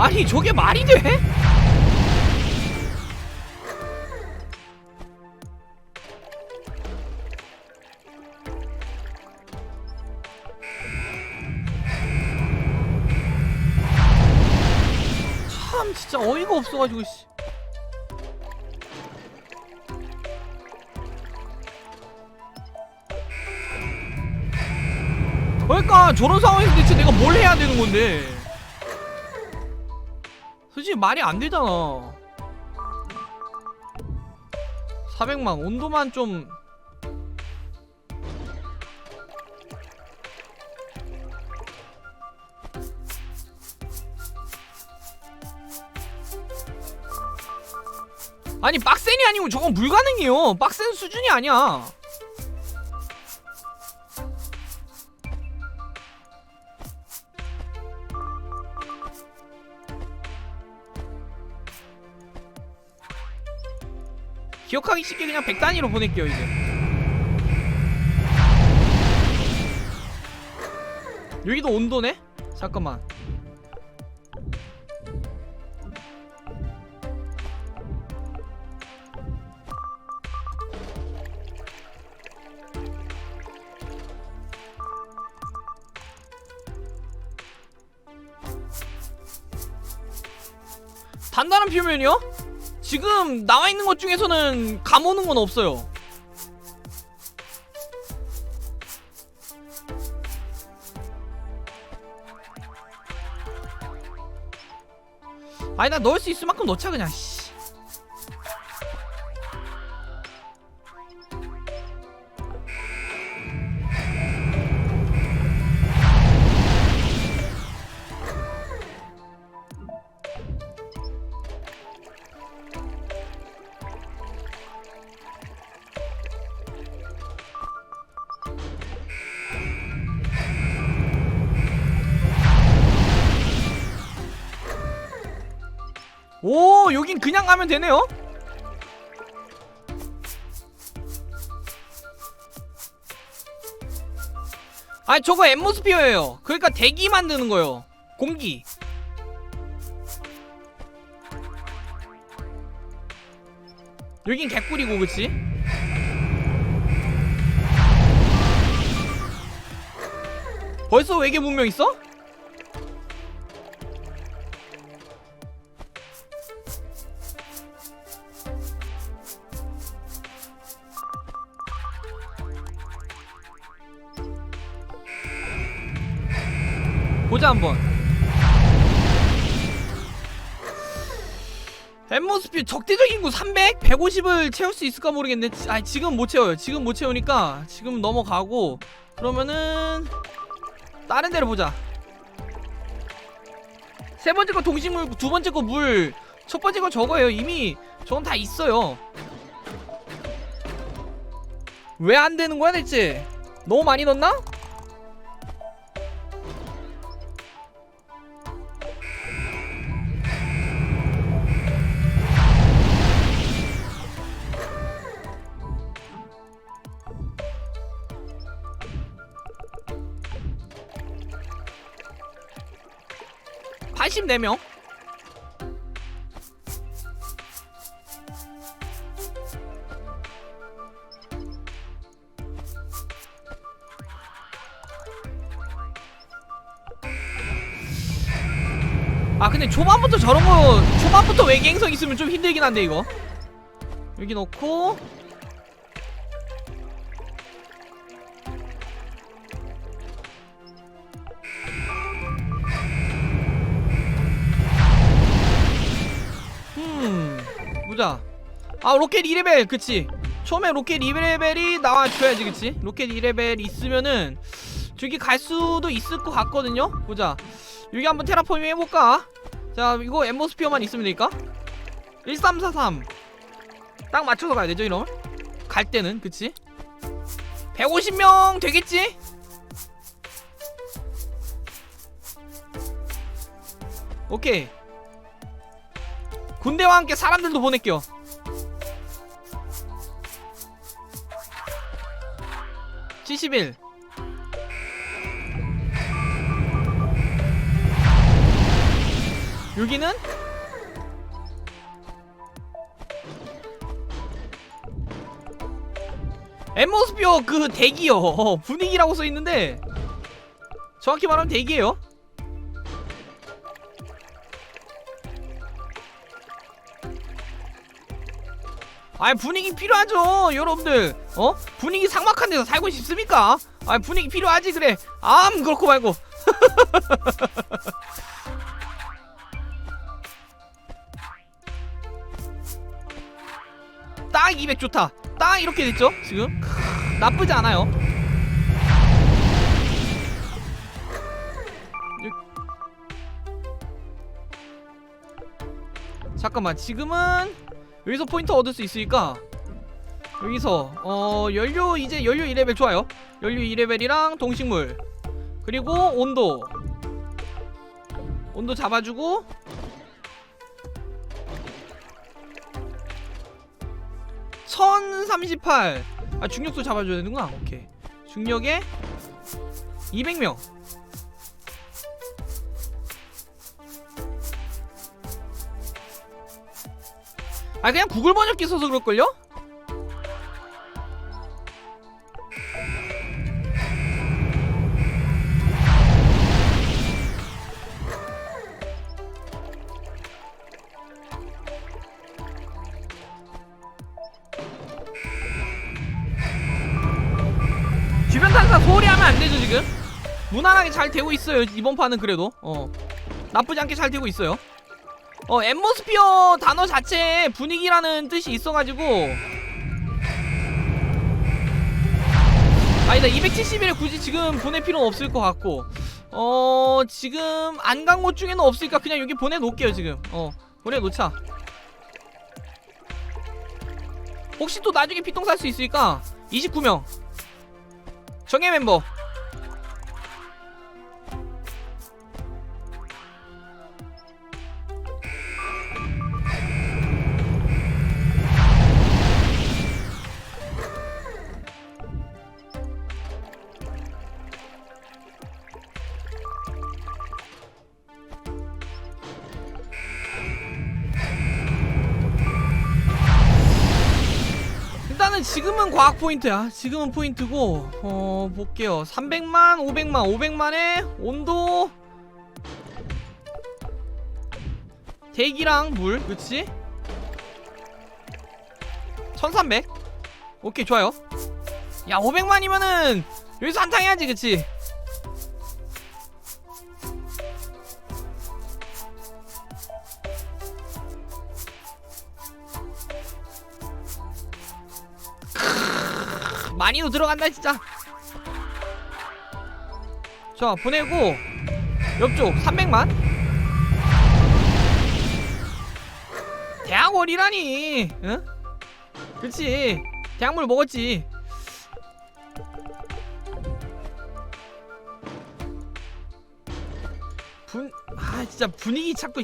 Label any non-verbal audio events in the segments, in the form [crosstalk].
아니 저게 말이 돼? 참 진짜 어이가 없어가지고 씨. 그러니까 저런 상황에서 대체 내가 뭘 해야 되는 건데 솔직히 말이 안 되잖아. 400만 온도만 좀. 아니 빡센이 아니고 저건 불가능해요. 빡센 수준이 아니야 기억하기 쉽게 그냥 100단위로 보낼게요 이제 여기도 온도네? 잠깐만 단단한 표면이요? 지금 나와 있는 것 중에서는 감 오는 건 없어요. 아니 나 넣을 수 있을 만큼 넣자 그냥. 씨. 오 여긴 그냥 가면 되네요. 아니 저거 엠모스피어예요. 그러니까 대기 만드는 거요. 공기. 여긴 개꿀이고 그치? 벌써 외계 문명 있어? 한번. 엠모스피 적대적 인 구 300? 150을 채울 수 있을까 모르겠네. 아 지금 못 채워요. 지금 못 채우니까 지금 넘어가고 그러면은 다른 데를 보자. 세 번째 거 동식물 두 번째 거 물. 첫 번째 거 저거예요. 이미 저건 다 있어요. 왜 안 되는 거야 대체? 너무 많이 넣었나? 팔십 네 명? 아 근데 초반부터 저런 거 초반부터 외계 행성 있으면 좀 힘들긴 한데 이거. 여기 놓고 아 로켓 2레벨 그치? 처음에 로켓 2레벨이 나와줘야지 그치? 로켓 2레벨 있으면은 저기 갈 수도 있을 것 같거든요? 보자. 여기 한번 테라포밍 해볼까? 자 이거 엠모스피어만 있으면 되니까 1343 딱 맞춰서 가야 되죠 이러면? 갈 때는 그치? 150명 되겠지? 오케이. 군대와 함께 사람들도 보낼게요. (71) 여기는? 엠모스피어 그 대기요. 어, [laughs] 분위기라고 써 있는데 정확히 말하면 대기예요. 아 분위기 필요하죠 여러분들. 어? 분위기 삭막한 데서 살고 싶습니까? 아 분위기 필요하지 그래. 암 그렇고 말고. [laughs] 딱 200 좋다. 딱 이렇게 됐죠 지금? 크, 나쁘지 않아요. 잠깐만 지금은 여기서 포인트 얻을 수 있으니까 여기서 어 연료 이제 연료 2레벨 좋아요. 연료 2레벨이랑 동식물 그리고 온도. 온도 잡아주고 (1038) 아 중력도 잡아줘야 되는구나. 오케이. 중력에 200명 아 그냥 구글 번역기 써서 그럴걸요? 주변 탐사 소홀히 하면 안 되죠 지금? 무난하게 잘 되고 있어요 이번 판은 그래도. 어. 나쁘지 않게 잘 되고 있어요 어 엠모스피어 단어 자체에 분위기라는 뜻이 있어가지고. 아니다 271에 굳이 지금 보낼 필요는 없을 것 같고. 어 지금 안 간 곳 중에는 없으니까 그냥 여기 보내놓을게요 지금. 어 보내놓자. 혹시 또 나중에 피통 살수 있으니까 29명. 정예 멤버 과학 포인트야. 지금은 포인트고 어 볼게요. 300만, 500만, 500만에 온도 대기랑 물, 그치? 1300. 오케이 좋아요. 야 500만이면은 여기서 한탕 해야지, 그치? 많이도 들어간다 진짜. 자 보내고 옆쪽 300만? 대학원이라니 응? 그치. 대학물 먹었지. 분.. 아 진짜 분위기 찾고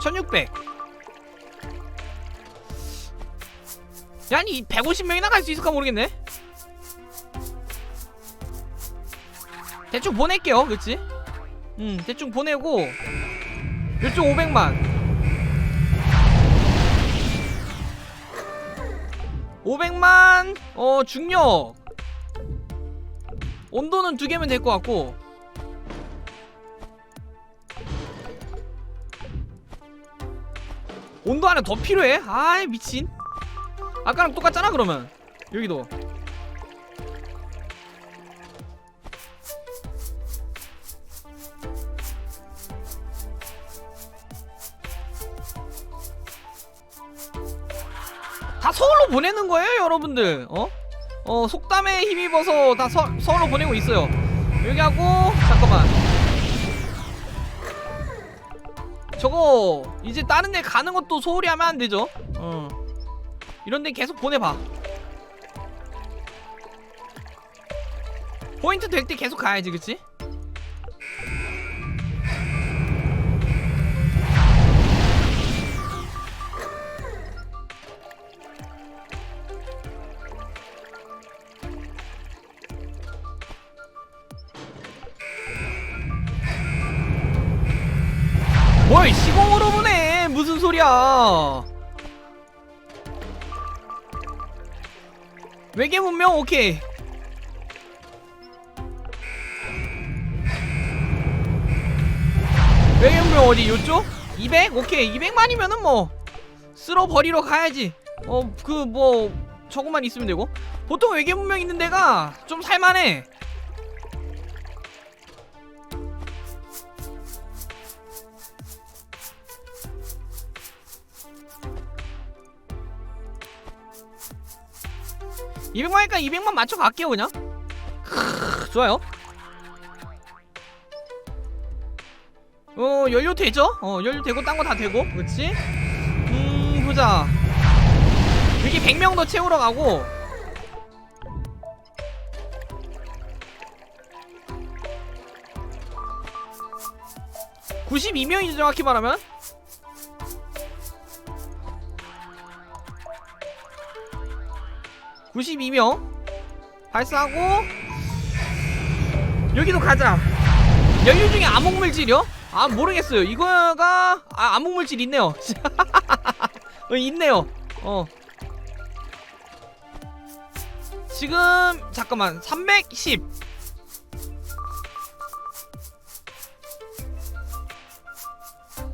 씨1600 야, 아니 150명이나 갈 수 있을까 모르겠네. 대충 보낼게요, 그렇지? 음, 대충 보내고 이쪽 500만. 500만 어 중력 온도는 두 개면 될 것 같고 온도 하나 더 필요해? 아이 미친 아까랑 똑같잖아 그러면. 여기도. 다 서울로 보내는 거예요 여러분들. 어? 어 속담에 힘입어서 다 서, 서울로 보내고 있어요. 여기 하고 잠깐만. 저거 이제 다른 데 가는 것도 소홀히 하면 안 되죠? 어 이런 데 계속 보내봐 포인트 될 때 계속 가야지 그치? 외계 문명? 오케이. 외계 문명 어디? 요쪽? 200? 오케이. 200만이면은 뭐 쓸어 버리러 가야지. 어 그 뭐 저것만 있으면 되고. 보통 외계 문명 있는 데가 좀 살만해 2 0 0만이니까 200만 맞춰 갈게요 그냥. 크, 좋아요. 어 연료 되죠? 어 연료 되고 딴 거 다 되고 그렇지? 음 보자. 여기 100명 더 채우러 가고. (92명이죠) 정확히 말하면 (92명) 발사하고. 여기도 가자. 연료 중에 암흑물질이요? 아 모르겠어요. 이거가 아 암흑물질 있네요. [laughs] 어, 있네요. 어. 지금 잠깐만. 310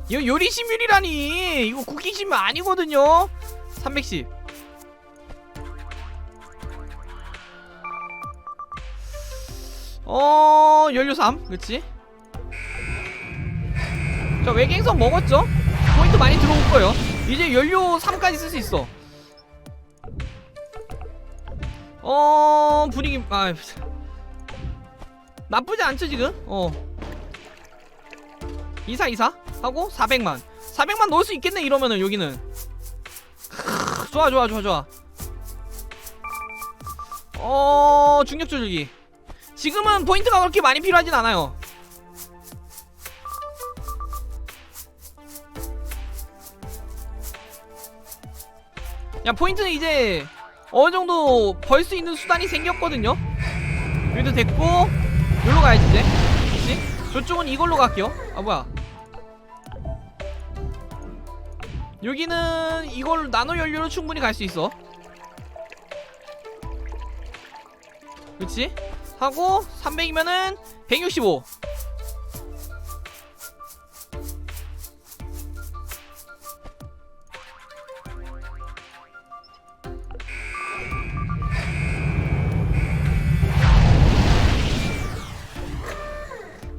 이거 요리심율이라니. 이거 구기심 아니거든요. 310 어 연료 3 그치? 자 외계행성 먹었죠? 포인트 많이 들어올 거예요. 이제 연료 3까지 쓸 수 있어. 어 분위기 아 [laughs] 나쁘지 않죠 지금? 어. 이사 이사? 하고 400만. 400만 넣을 수 있겠네 이러면은 여기는. 크으, 좋아 좋아 좋아 좋아. 어 중력 조절기 지금은 포인트가 그렇게 많이 필요하진 않아요 야 포인트는 이제 어느 정도 벌 수 있는 수단이 생겼거든요. 여기도 됐고 여기로 가야지 이제. 그렇지? 저쪽은 이걸로 갈게요. 아 뭐야? 여기는 이걸 나노 연료로 충분히 갈 수 있어. 그렇지? 하고 300이면은 165.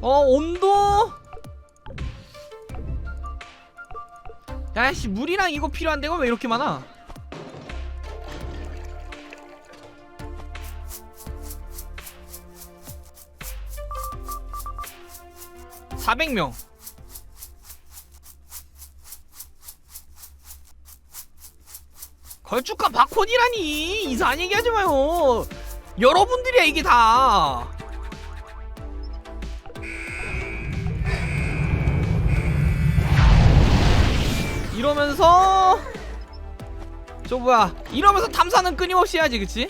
어 온도 야씨 물이랑 이거 필요한 데가 왜 이렇게 많아 (400명) 걸쭉한 바콘이라니. 이상한 얘기 하지 마요. 여러분들이야 이게 다. 이러면서 저 뭐야. 이러면서 탐사는 끊임없이 해야지 그치?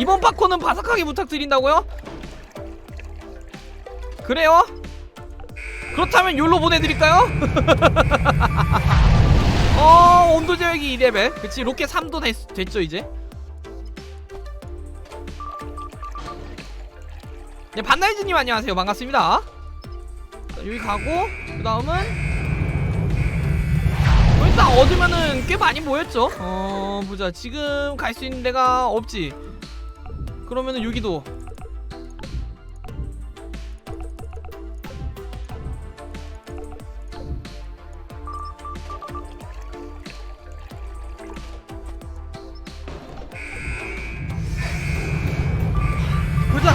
이번 파코는 바삭하게 부탁드린다고요? 그래요? 그렇다면 욜로 보내드릴까요? [laughs] 어 온도 제어기 2레벨 그치 로켓 3도 됐, 됐죠 이제 네, 반나이즈님 안녕하세요. 반갑습니다. 자, 여기 가고 그 다음은 뭐 일단 얻으면은 꽤 많이 모였죠. 어 보자. 지금 갈 수 있는 데가 없지. 그러면은 여기도 보자.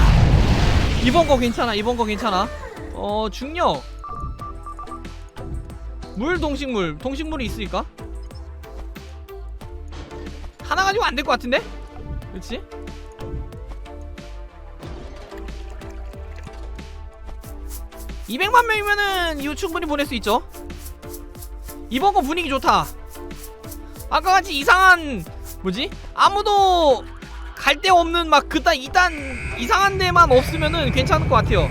이번 거 괜찮아. 이번 거 괜찮아. 어 중력. 물 동식물. 동식물이 있으니까. 하나 가지고 안 될 것 같은데? 그렇지? (200만) 명이면은 이거 충분히 보낼 수 있죠 이번 거 분위기 좋다 아까같이 이상한 뭐지 아무도 갈 데 없는 막 그딴 이딴 이상한 데만 없으면은 괜찮을 것 같아요.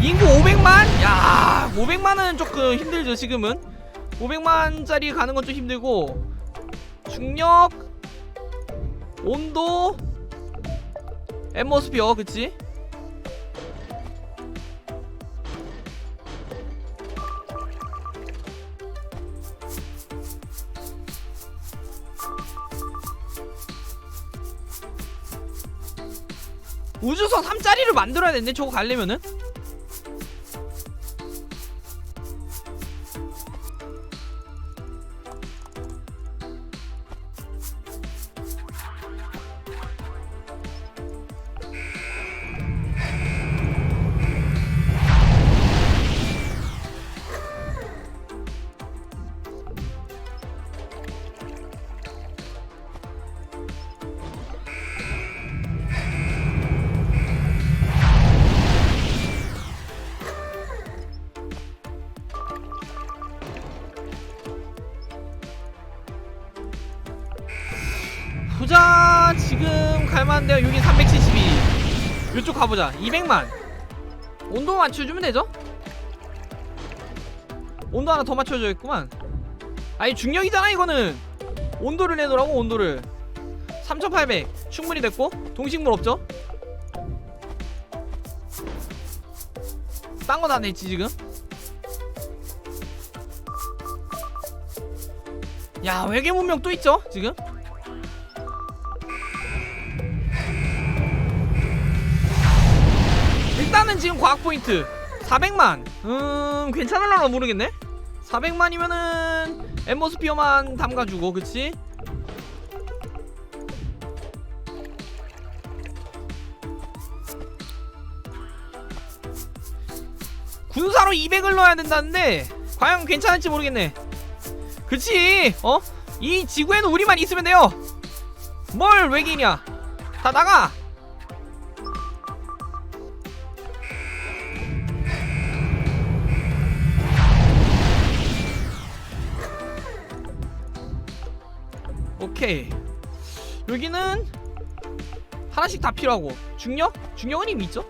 인구 500만? 야, 500만은 조금 힘들죠 지금은. 500만짜리 가는 건 좀 힘들고 중력, 온도, 앰모스피어, 그치? 우주선 3짜리를 만들어야 되는데 저거 가려면은 가보자. 200만. 온도 맞춰주면 되죠? 온도 하나 더 맞춰줘야겠구만. 아니 중력이잖아 이거는. 온도를 내놓으라고 온도를. 3800 충분히 됐고. 동식물 없죠? 딴 거 다 냈지 지금? 야 외계 문명 또 있죠 지금 지금 과학 포인트. 400만. 음 괜찮을라나 모르겠네. 400만이면은 엠모스피어만 담가주고 그치? 군사로 200을 넣어야 된다는데 과연 괜찮을지 모르겠네. 그치? 어? 이 지구에는 우리만 있으면 돼요. 뭘 외계인이야? 다 나가 오케이 여기는 하나씩 다 필요하고 중력? 중력은 이미 있죠?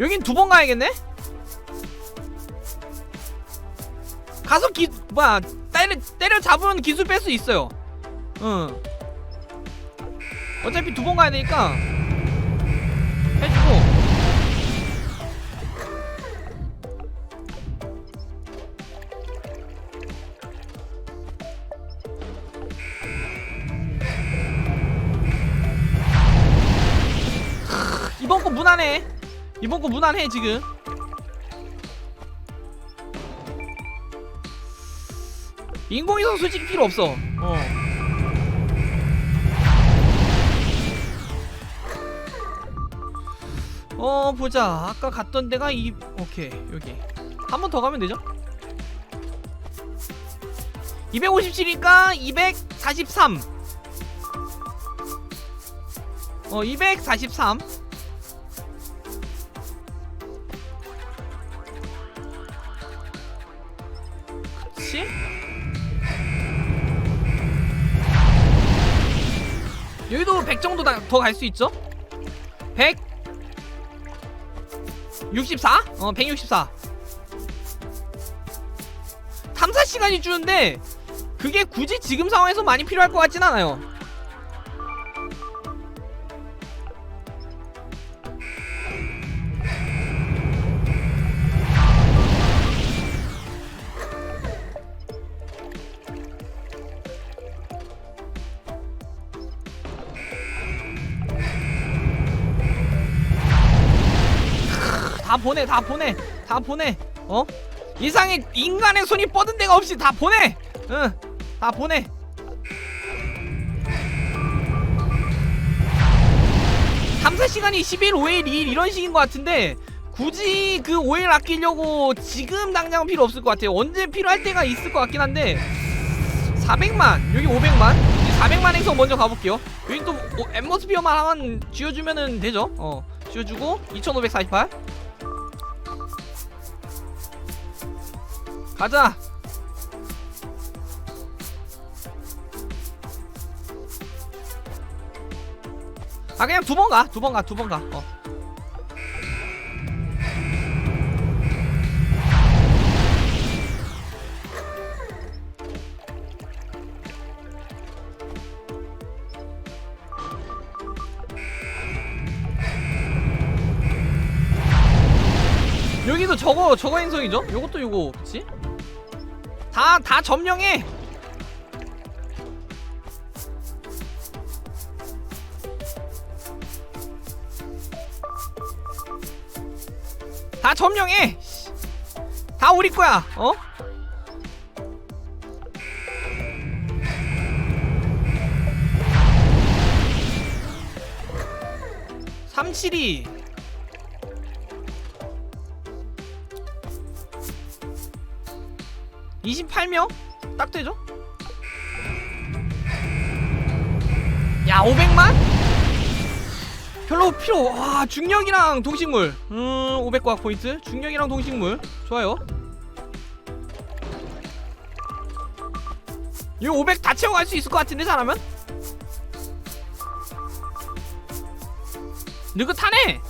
여긴 두 번 가야겠네? 가서 기 뭐야 때려 때려 잡으면 기술 뺄 수 있어요. 응. 어차피 두 번 가야 되니까 무난해. 이번 거 무난해 지금. 인공위성 솔직히 필요 없어. 어. 어 보자. 아까 갔던 데가 이 오케이 여기 한 번 더 가면 되죠? 257이니까 243. 어 243. 정도 더 갈 수 있죠? 100 64? 어, 164. 탐사 시간이 주는데 그게 굳이 지금 상황에서 많이 필요할 것 같진 않아요. 보내 다 보내 다 보내. 어? 이상의 인간의 손이 뻗은 데가 없이 다 보내. 응다 보내. 탐사 시간이 10일 5일 2일 이런 식인 것 같은데 굳이 그 5일 아끼려고 지금 당장은 필요 없을 것 같아요. 언제 필요할 때가 있을 것 같긴 한데 400만 여기 500만? 400만에서 먼저 가볼게요. 여기 또 뭐, 엠모스피어만 하나 쥐어주면은 되죠? 어 쥐어주고 2548 가자 아 그냥 두 번 가 두 번 가 두 번 가 어. 여기도 저거 저거 행성이죠? 요것도 요거 그치? 다 다 점령해 다 점령해 씨. 다 우리 거야 어? 삼칠이 28명? 딱 되죠? 야 500만? 별로 필요 와 중력이랑 동식물 음 500과학 포인트 중력이랑 동식물 좋아요 이거 500 다 채워갈 수 있을 것 같은데 잘하면? 느긋하네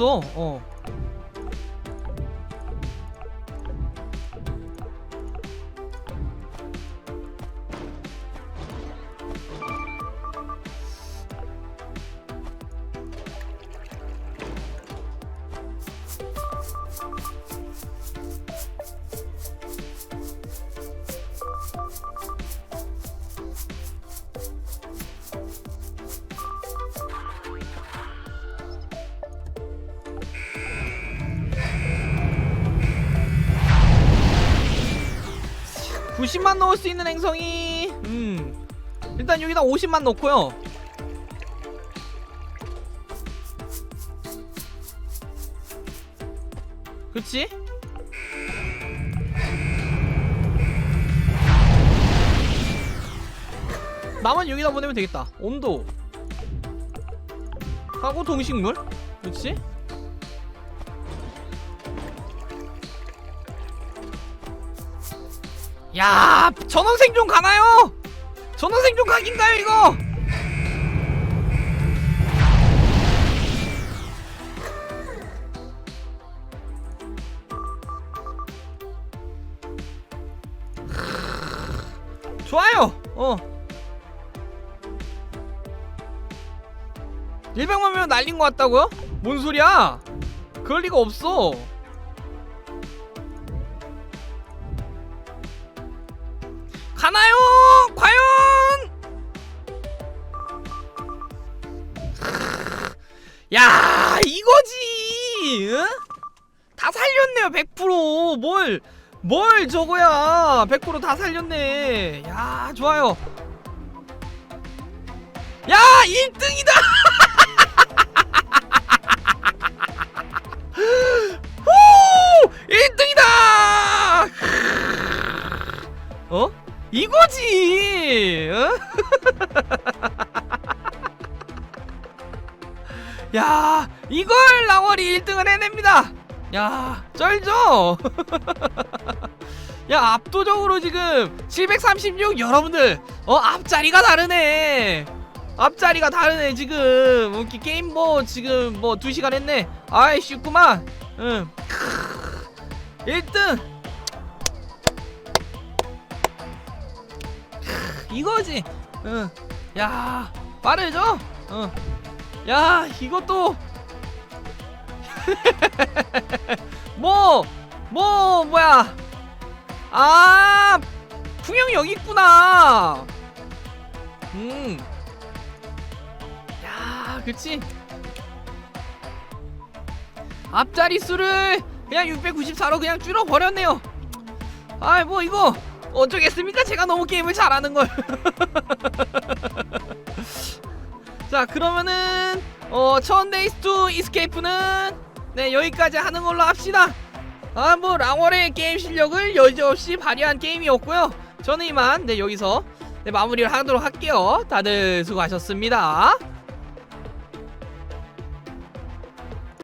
1년 남았어. 어 9 0만 넣을 수 있는 행성이. 음. 일단 여기다 50만 넣고요. 그치? 나만 여기다 보내면 되겠다. 온도. 하고 동식물? 그치? 야 전원생존 가나요? 전원생존 각인가요 이거? 좋아요 어 100만 명 날린 것 같다고요? 뭔 소리야 그럴 리가 없어 가나요? 과연? 야 이거지 응? 다 살렸네요 100%뭘 뭘 저거야 100%다 살렸네 야 좋아요 야 1등이다 야 이걸 라월이 1등을 해냅니다. 야 쩔죠? [laughs] 야 압도적으로 지금 736 여러분들 어 앞자리가 다르네. 앞자리가 다르네 지금. 어, 기- 게임 뭐 지금 뭐 2시간 했네. 아이 쉽구만. 응. 1등. 이거지. 응. 야 빠르죠? 응 야 이것도 [laughs] 뭐, 뭐, 뭐야. 아, 풍영이 여기 있구나. 음. 야, 그치. 앞자리 수를 그냥 694로 그냥 줄여버렸네요. 아이, 뭐, 이거 어쩌겠습니까? 제가 너무 게임을 잘하는 걸. [laughs] 자, 그러면은, 어, 천데이스 투 이스케이프는 네 여기까지 하는 걸로 합시다. 아 뭐 랑월의 게임 실력을 여지없이 발휘한 게임이었고요. 저는 이만 네 여기서 네, 마무리를 하도록 할게요. 다들 수고하셨습니다